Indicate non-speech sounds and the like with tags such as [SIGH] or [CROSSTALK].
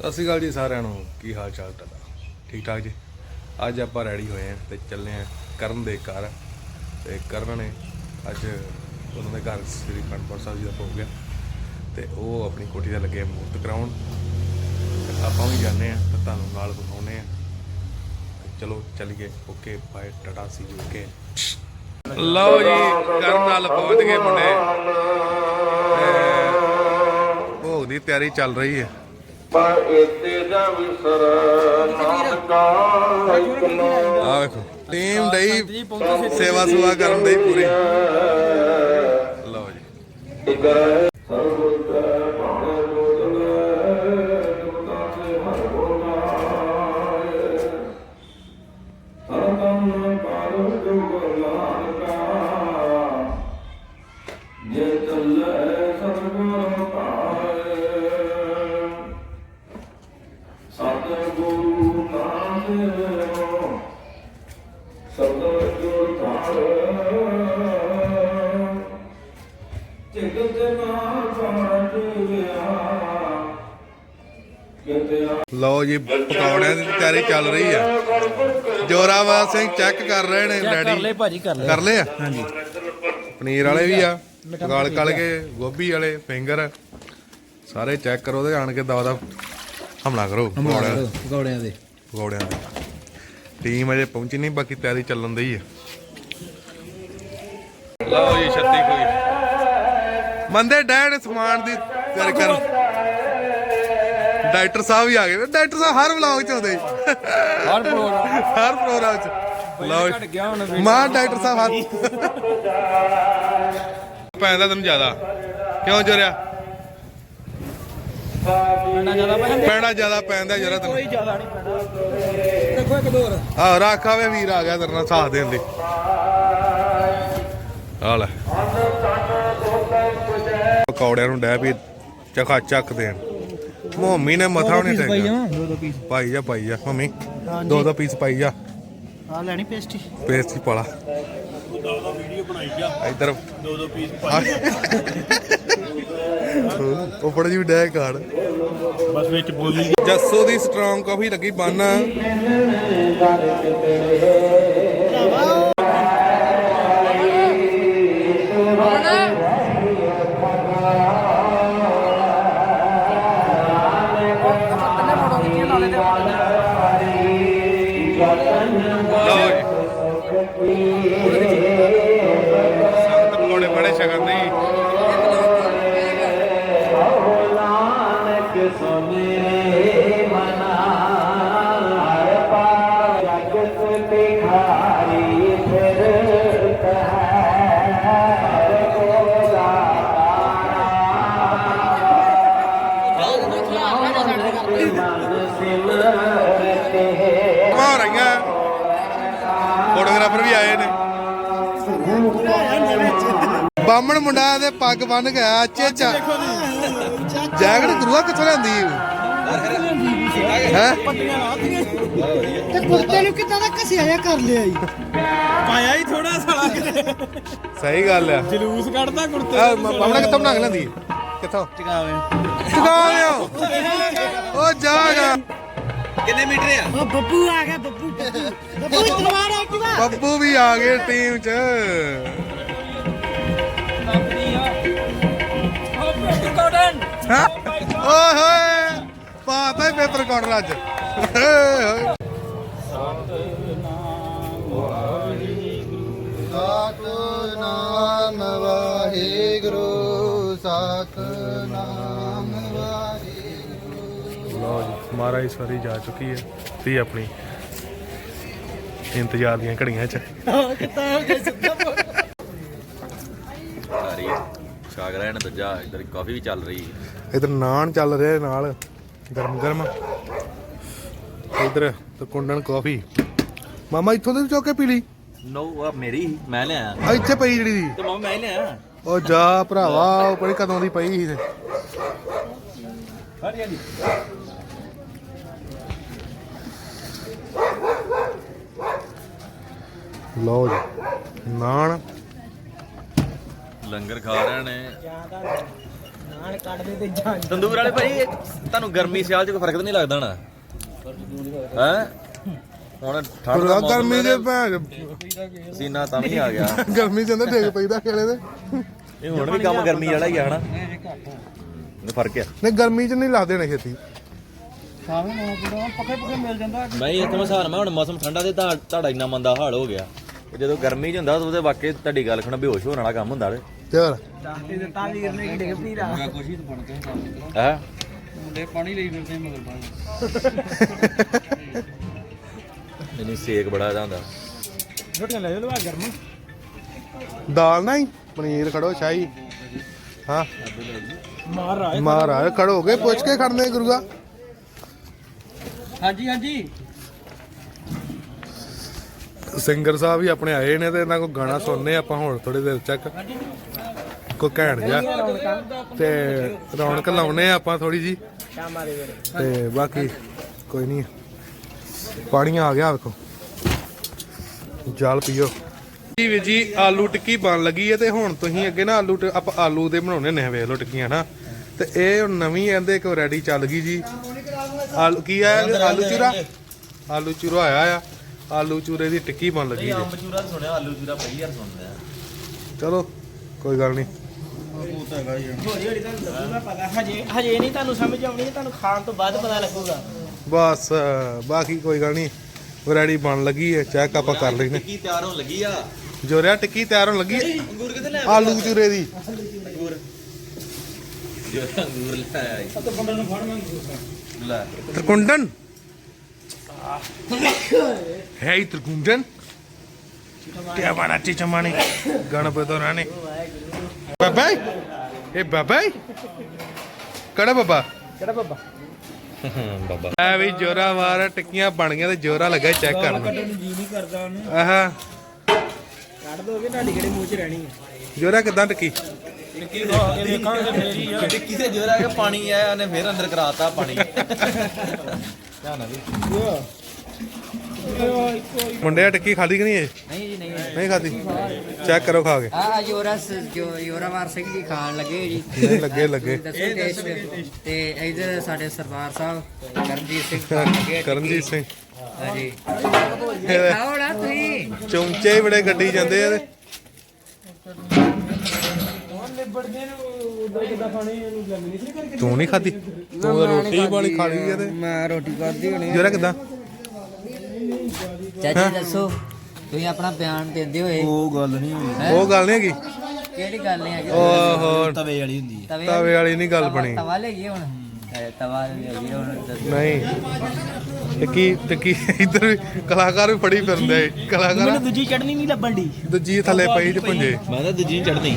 ਸਤਿ ਸ਼੍ਰੀ ਅਕਾਲ ਜੀ ਸਾਰਿਆਂ ਨੂੰ। ਕੀ ਹਾਲ ਚਾਲ ਤੁਹਾਡਾ? ਠੀਕ ਠਾਕ ਜੀ? ਅੱਜ ਆਪਾਂ ਰੈਡੀ ਹੋਏ ਆਂ ਤੇ ਚੱਲੇ ਆਂ ਕਰਨ ਦੇ ਘਰ। ਤੇ ਕਰਨ ਨੇ ਅੱਜ ਉਹਨਾਂ ਦੇ ਘਰ ਸ੍ਰੀ ਖੰਡਪੁਰ ਸਾਹਿਬ ਜੀ ਦਾ ਹੋ ਗਿਆ ਤੇ ਉਹ ਆਪਣੀ ਕੋਠੀ ਦਾ ਲੱਗੇ ਮੂਰਤ ਕਰਾਉਣ। ਤੇ ਆਪਾਂ ਵੀ ਜਾਂਦੇ ਆਂ ਤੇ ਤੁਹਾਨੂੰ ਨਾਲ ਦਿਖਾਉਨੇ ਆਂ ਚਲੋ ਚੱਲੀਏ। Okay, bye. ਟਟਾ ਸੀ ਓਕੇ ਲਓ ਜੀ, ਕਰਨ ਨਾਲ ਪਹੁੰਚ ਗਏ ਮੁੰਡੇ। ਭੋਗ ਦੀ ਤਿਆਰੀ ਚੱਲ ਰਹੀ ਹੈ। ਆ ਵੇਖੋ ਟੀਮ ਡਈ ਸੇਵਾ ਸੁਵਾ ਕਰਨ ਡਈ ਪੂਰੀ। ਲਓ ਜੀ। ਲਓ ਜੀ ਪਕੌੜਿਆਂ ਦੀ ਤਿਆਰੀ ਚੱਲ ਰਹੀ ਆ। ਜੋਰਾਵਰ ਸਿੰਘ ਚੈੱਕ ਕਰ ਰਹੇ ਨੇ ਕਰ ਲੈ ਭਾਜੀ ਕਰ ਲੈ ਕਰ ਲਏ ਆ? ਹਾਂਜੀ। ਪਨੀਰ ਵਾਲੇ ਵੀ ਆ ਗਾਲ ਕਲ ਕੇ ਗੋਭੀ ਵਾਲੇ ਫਿੰਗਰ। ਸਾਰੇ ਚੈੱਕ ਕਰੋ ਤੇ ਆਣ ਕੇ ਦਵਾ ਦਾ ਹਮਲਾ ਕਰੋ ਪਕੌੜਿਆਂ ਦੇ ਪਕੌੜਿਆਂ ਦੀ ਟੀਮ ਅਜੇ ਪਹੁੰਚੀ ਨਹੀਂ ਬਾਕੀ ਤਿਆਰੀ ਚੱਲਣ ਦੀ ਹੈ ਲਓ ਜੀ ਛੱਤੀ ਕੋਈ ਮੰਦੇ ਡੈਣ ਸਮਾਨ ਦੀ ਤਿਆਰੀ ਕਰ ਡਾਕਟਰ ਸਾਹਿਬ ਵੀ ਆ ਗਏ। ਡਾਕਟਰ ਸਾਹਿਬ ਹਰ ਵਲੌਗ ਚ ਆਉਂਦੇ। ਹਰ ਪ੍ਰੋਗਰਾਮ ਹਰ ਪ੍ਰੋਗਰਾਮ ਚ। ਲਓ ਘਟ ਗਿਆ ਹੁਣ ਮਾਂ ਡਾਕਟਰ ਸਾਹਿਬ ਹਰ ਪੈਂਦਾ ਤੈਨੂੰ ਜ਼ਿਆਦਾ। ਕਿਉਂ ਜੋਰਿਆ? ਪੈਣਾ ਜ਼ਿਆਦਾ ਪੈਂਦਾ। ਪੈਣਾ ਜ਼ਿਆਦਾ ਪੈਂਦਾ ਜਰਾ ਤੈਨੂੰ। ਕੋਈ ਜ਼ਿਆਦਾ ਨਹੀਂ ਪੈਣਾ ਦੇਖੋ ਇੱਕ ਦੋ ਹੋਰ। ਆ ਰੱਖ ਆਵੇ ਵੀਰ ਆ ਗਿਆ ਤੇਰੇ ਨਾਲ ਸਾਥ ਦੇਣ ਲਈ ਆ ਲੈ। ਪਕੌੜਿਆਂ ਨੂੰ ਡੈ ਵੀ ਚਖਾ ਚੱਕ ਦੇਣ। ਮੋਮੀ ਨੇ ਮਥਾ ਨਹੀਂ ਭਾਈ ਟੇਕਿਆ। ਜਾਵਾਂ ਦੋ ਦੋ ਪੀਸ ਪਾਈ ਜਾ ਪਾਈ ਜਾ ਮੰਮੀ। ਦੋ ਦੋ ਪੀਸ ਪਾਈ ਜਾ ਆ ਲੈਣੀ ਪੇਸਟੀ? ਪੇਸਟ ਹੀ ਪਾਲਾ। ਇੱਧਰ। ਦੋ ਦੋ ਪੀਸ ਉੱਪਰ ਜੀ ਵੀ ਡੈ ਕਾੜ ਬਸ ਵਿੱਚ ਬੋਲੀ ਜੱਸੋ ਦੀ ਸਟਰੋਂਗ ਕਾਫੀ ਲੱਗੀ ਬੰਨ। ਲਓ ਜੀ ਕਮਾ ਰਹੀਆਂ। ਫੋਟੋਗ੍ਰਾਫਰ ਵੀ ਆਏ ਨੇ। ਬਾਹਮਣ ਮੁੰਡਾ ਤੇ ਪੱਗ ਬੰਨ ਗਿਆ ਚੇਚਾ ਜੈਕਟ ਗੁਰੂਆ ਕਿੱਥੋਂ ਲੈਂਦੀ ਹੈ? ਤੇ ਕੁੱਤੇ ਨੂੰ ਕਿੱਦਾਂ ਦਾ ਘਸਿਆ ਜਿਹਾ ਕਰ ਲਿਆ ਈ ਪਾਇਆ ਹੀ ਥੋੜਾ ਸਾਲਾ ਕਿਤੇ ਸਹੀ ਗੱਲ ਆ। ਜਲੂਸ ਕੱਢਦਾ ਕੁੜਤੇ ਆ ਬਾਹਮਣ ਕਿੱਥੋਂ ਬਣਾ ਕੇ ਲੈਂਦੀ ਕਿੱਥੋਂ? ਟਿਕਾਵੇ ਲਿਓ ਉਹ ਜਾਗਾ। ਉਹ ਬੱਬੂ ਆ ਗਿਆ ਬੱਬੂ ਬੱਬੂ। ਬੱਬੂ ਤਲਵਾਰ ਐਕਟਿਵਾ ਬੱਬੂ ਵੀ ਆ ਗਏ ਟੀਮ 'ਚ। ਹੈਂ? ਓਏ ਹੋਏ ਪਾਤਾ ਪੇਪਰ ਕਾਰਡਰ ਅੱਜ ਓਏ ਹੋਏ। ਮਹਾਰਾਜ ਸਵਾਰੀ ਜਾ ਚੁੱਕੀ ਹੈ ਤੇ ਆਪਣੀ ਇੰਤਜ਼ਾਰ ਦੀਆਂ ਘੜੀਆਂ 'ਚ। ਸਾਰੀ ਛਾਗ ਰਹੇ ਨੇ ਦੂਜਾ ਇਧਰ ਕਾਫੀ ਵੀ ਚੱਲ ਰਹੀ ਹੈ। ਇਧਰ ਨਾਨ ਚੱਲ ਰਿਹਾ ਨਾਲ ਗਰਮ ਗਰਮ। ਇਧਰ ਤੇ ਕੁੰਡਨ ਕਾਫੀ। ਮਾਮਾ ਇੱਥੋਂ ਦੇ ਚੌਕੇ ਪੀ ਲਈ? ਨੋ ਆ ਮੇਰੀ ਮੈਂ ਲਿਆ ਆ ਇੱਥੇ ਪਈ ਜਿਹੜੀ ਦੀ? ਤੇ ਮੈਂ ਲਿਆ ਉਹ ਜਾ ਭਰਾਵਾ ਉਹ ਕਦੋਂ ਦੀ ਪਈ ਸੀ ਤੇ। ਹਾਂਜੀ ਲਓ ਜੀ। ਨਾਨ। ਲੰਗਰ ਖਾ ਰਹੇ ਨੇ। ਨਾਲ ਕੱਢਦੇ ਤੇ ਜਾਂ ਤੰਦੂਰ ਵਾਲੇ ਭਾਈ ਤੁਹਾਨੂੰ ਗਰਮੀ ਸਿਆਲ ਚ ਕੋਈ ਫ਼ਰਕ ਤਾਂ ਨਹੀਂ ਲੱਗਦਾ ਨਾ? ਹੈ? ਹੁਣ ਠੰਡ ਦਾ ਮੌਸਮ ਗਰਮੀ ਦੇ ਹੈ, ਭੈਣ। ਪਸੀਨਾ ਤਾਂ ਵੀ ਆ ਗਿਆ। [LAUGHS] ਗਰਮੀ ਚ ਅੰਦਰ ਡੇਗ ਪਈਦਾ ਖੇਲੇ ਦੇ। ਇਹ ਹੁਣ ਵੀ ਕੰਮ ਗਰਮੀ ਵਾਲਾ ਹੀ ਆ ਹਨਾ? ਇਹ ਫ਼ਰਕ ਆ। ਨਹੀਂ ਗਰਮੀ ਚ ਨਹੀਂ ਲਾਦੇ ਨੇ ਛੇਤੀ ਸਾਵੇਂ ਨਾ ਪੂਰਾ ਪੱਕੇ ਪੱਕੇ ਮਿਲ ਜਾਂਦਾ। ਮੈਂ ਇਹ ਤਾਂ ਹਿਸਾਬ ਨਾਲ ਹੁਣ ਮੌਸਮ ਠੰਡਾ ਤੇ ਤੁਹਾ- ਤੁਹਾਡਾ ਇੰਨਾ ਮੰਦਾ ਹਾਲ ਹੋ ਗਿਆ। ਜਦੋਂ ਗਰਮੀ ਚ ਹੁੰਦਾ ਤਾਂ ਉਹਦੇ ਵਾਕਈ ਤੁਹਾਡੀ ਗੱਲ ਖਣਾ ਬੇਹੋਸ਼ ਹੋਣ ਵਾਲਾ ਕੰਮ ਹੁੰਦਾ ਰੇ ਤੇ। ਹੋਰ ਦੱਸ ਤੇ ਦਿੱਤਾ ਵੀਰ ਨੇ ਕਿ ਡਿੱਗ ਪਈ ਰਾ ਹੈ ਮੁੰਡੇ ਪਾਣੀ ਲਈ ਫਿਰਦੇ ਮਗਰ ਬਾਹਰ। ਨਹੀਂ ਸੇਕ ਬੜਾ ਇਹਦਾ ਹੁੰਦਾ। ਰੋਟੀਆਂ ਲੈ ਲਵਾ ਗਰਮ। ਦਾਲ ਨਹੀਂ ਪਨੀਰ ਖੜੋ ਸ਼ਾਹੀ। ਹਾਂ। ਮਹਾਰਾਜ ਖੜੋ ਹੋ ਗਏ ਪੁੱਛ ਕੇ ਖੜਨੇ ਗੁਰੂਆ। ਹਾਂਜੀ ਹਾਂਜੀ। ਸਿੰਗਰ ਸਾਹਿਬ ਵੀ ਆਪਣੇ ਆਏ ਨੇ ਤੇ ਇਹਨਾਂ ਕੋ ਗਾਣਾ ਸੁਣਨੇ ਆਪਾਂ ਹੁਣ ਥੋੜੀ ਦੇਰ ਤੱਕ। ਕੋ ਘੈਂਟ ਜਾ ਤੇ ਰੌਣਕ ਲਾਉਨੇ ਆਪਾਂ ਥੋੜੀ ਜੀ ਤੇ ਬਾਕੀ ਕੋਈ ਨਹੀਂ। ਪਾਣੀ ਆ ਗਿਆ ਵੇਖੋ। ਜਲ ਪੀਓ। ਜੀ ਵੀਰ ਜੀ, ਆਲੂ ਟਿੱਕੀ ਬਣ ਲੱਗੀ ਹੈ ਤੇ ਹੁਣ ਤੁਸੀਂ ਅੱਗੇ ਨਾ ਆਲੂ ਆਪਾਂ ਆਲੂ ਦੇ ਬਣਾਉਣੇ ਨੇ ਵੇਖ ਲਓ ਟਿੱਕੀਆਂ ਨਾ। ਤੇ ਇਹ ਨਵੀਂ ਇਹਦੇ ਇੱਕ ਰੈਡੀ ਚੱਲ ਗਈ ਜੀ। ਆਲੂ ਕੀ ਆ? ਆਲੂ ਚੂਰਾ? ਆਲੂ ਚੂਰਾ ਆਇਆ ਆ। ਆਲੂ ਚੂਰੇ ਦੀ ਟਿੱਕੀ ਬਣ ਲੱਗੀ ਜੀ। ਅੰਬ ਚੂਰਾ ਸੁਣਿਆ ਆਲੂ ਚੂਰਾ ਪਹਿਲੀ ਵਾਰ ਸੁਣਦਾ ਚਲੋ ਕੋਈ ਗੱਲ ਨਹੀਂ। ਹੌਲੀ ਹੌਲੀ ਤੁਹਾਨੂੰ ਲੱਗੂਗਾ ਪਤਾ। ਹਜੇ ਹਜੇ ਨਹੀਂ ਤੁਹਾਨੂੰ ਸਮਝ ਆਉਣੀ ਤੁਹਾਨੂੰ ਖਾਣ ਤੋਂ ਬਾਅਦ ਪਤਾ ਲੱਗੂਗਾ। ਬਸ ਬਾਕੀ ਕੋਈ ਗੱਲ ਨਹੀਂ। ਰੈਡੀ ਬਣ ਲੱਗੀ ਹੈ ਚੈੱਕ ਆਪਾਂ ਕਰ ਲੈਨੇ ਟਿੱਕੀ ਤਿਆਰ ਹੋਣ ਲੱਗੀ ਆ। ਜੋ ਰਿਆ ਟਿੱਕੀ ਤਿਆਰ ਹੋਣ ਲੱਗੀ। ਹੈ। ਅੰਗੂਰ ਕਿੱਥੇ ਲੈ ਆਲੂ ਚੂਰੇ ਦੀ। ਅੰਗੂਰ। ਜੋ ਅੰਗੂਰ ਲੈ ਆਈ। ਤਾਂ ਬੰਦੇ ਨੂੰ ਫੜ ਮੰਗ ਲੈ। Terkundan. Hei Terkundan. Dia mana cica mani? Gana bedorane. Babai? Eh babai? ਕਿਹੜਾ ਬਾਬਾ ਕਿਹੜਾ ਬੱਬਾ ਬਾਬਾ ਐ ਵੀ ਜੋਰਾ ਮਾਰ ਟਿੱਕੀਆਂ ਬਣ ਗਈਆਂ ਤੇ ਜੋਰਾ ਲੱਗਾ ਚੈੱਕ ਕਰਨ ਕੱਢਣ ਨੂੰ ਜੀ ਨਹੀਂ ਕਰਦਾ ਉਹਨੂੰ ਆਹਾ ਕੱਢ ਦੋਗੇ ਤੁਹਾਡੀ ਕਿਹੜੇ ਮੂੰਹ 'ਚ ਰਹਿਣੀ ਹੈ ਜੋਰਾ ਕਿਦਾਂ ਟਿੱਕੀ ਟਿੱਕੀ ਖਾ ਕੇ ਦੇਖਾਂਗੇ ਫੇਰ ਹੀ ਆ ਟਿੱਕੀ ਤੇ ਜੋਰ ਆ ਕੇ ਪਾਣੀ ਆਇਆ ਉਹਨੇ ਫੇਰ ਅੰਦਰ ਕਰਾਤਾ ਪਾਣੀ ਮੁੰਡਿਆ ਟਿੱਕੀ ਖਾਦੀ ਕਿ ਨਹੀਂ ਇਹ? ਨਹੀਂ ਜੀ ਨਹੀਂ। ਨਹੀਂ ਖਾਦੀ ਚੈੱਕ ਕਰੋ ਖਾ ਕੇ। ਆ ਯੋਰਸ ਜੋ ਯੋਰਾਵਾਰ ਸਿੰਘ ਜੀ ਖਾਣ ਲੱਗੇ ਜੀ। ਨਹੀਂ ਲੱਗੇ ਲੱਗੇ। ਦੱਸੋ ਟੇਸਟ ਤੇ ਇਧਰ ਸਾਡੇ ਸਰਦਾਰ ਸਾਹਿਬ ਕਰਮਜੀਤ ਸਿੰਘ ਖਾਣ ਲੱਗੇ ਕਰਨਜੀਤ ਸਿੰਘ। ਹਾਂਜੀ। ਇਹਦੇ ਖਾਓ ਨਾ ਤੁਸੀਂ। ਚਮਚੇ ਹੀ ਬੜੇ ਗੱਡੀ ਜਾਂਦੇ ਆ ਤੇ ਨਿਬੜਦੇ ਨੂੰ ਉਦੋਂ ਕਿਦਾਂ ਖਾਣੀ ਇਹਨੂੰ ਗੱਲ ਨਹੀਂ ਸੀ ਕਰਕੇ ਤੂੰ ਨਹੀਂ ਖਾਦੀ ਤੂੰ ਤਾਂ ਰੋਟੀ ਵਾਲੀ ਖਾ ਲਈ ਆ ਤੇ। ਮੈਂ ਰੋਟੀ ਖਾਦੀ ਹੋਣੀ ਜੋਰਾ ਕਿਦਾਂ? ਚਾਚੀ ਦੱਸੋ ਤੁਸੀਂ ਆਪਣਾ ਬਿਆਨ ਦਿੰਦੇ ਹੋਏ? ਉਹ ਗੱਲ ਨਹੀਂ ਹੋਈ ਉਹ ਗੱਲ ਨਹੀਂ ਹੈਗੀ? ਕਿਹੜੀ ਗੱਲ ਨਹੀਂ ਹੈਗੀ? ਓਹੋ ਤਵੇ ਵਾਲੀ ਹੁੰਦੀ ਤਵੇ ਤਵੇ ਵਾਲੀ? ਨਹੀਂ ਗੱਲ ਬਣੀ। ਤਵਾ ਲੈ ਗਈ ਹੁਣ? ਤਵਾ ਲੈ ਗਈ ਹੁਣ ਨਹੀਂ। ਟਿੱਕੀ ਟਿੱਕੀ ਇੱਧਰ ਵੀ ਕਲਾਕਾਰ ਵੀ ਫੜੀ ਫਿਰਦੇ ਕਲਾਕਾਰ ਮੈਨੂੰ ਦੂਜੀ ਚਟਨੀ ਨਹੀਂ ਲੱਭਣ ਦੀ। ਦੂਜੀ ਥੱਲੇ ਪਈ ਚ ਪੁੰਜੇ ਮੈਂ ਤਾਂ ਦੂਜੀ ਚੜਨੀ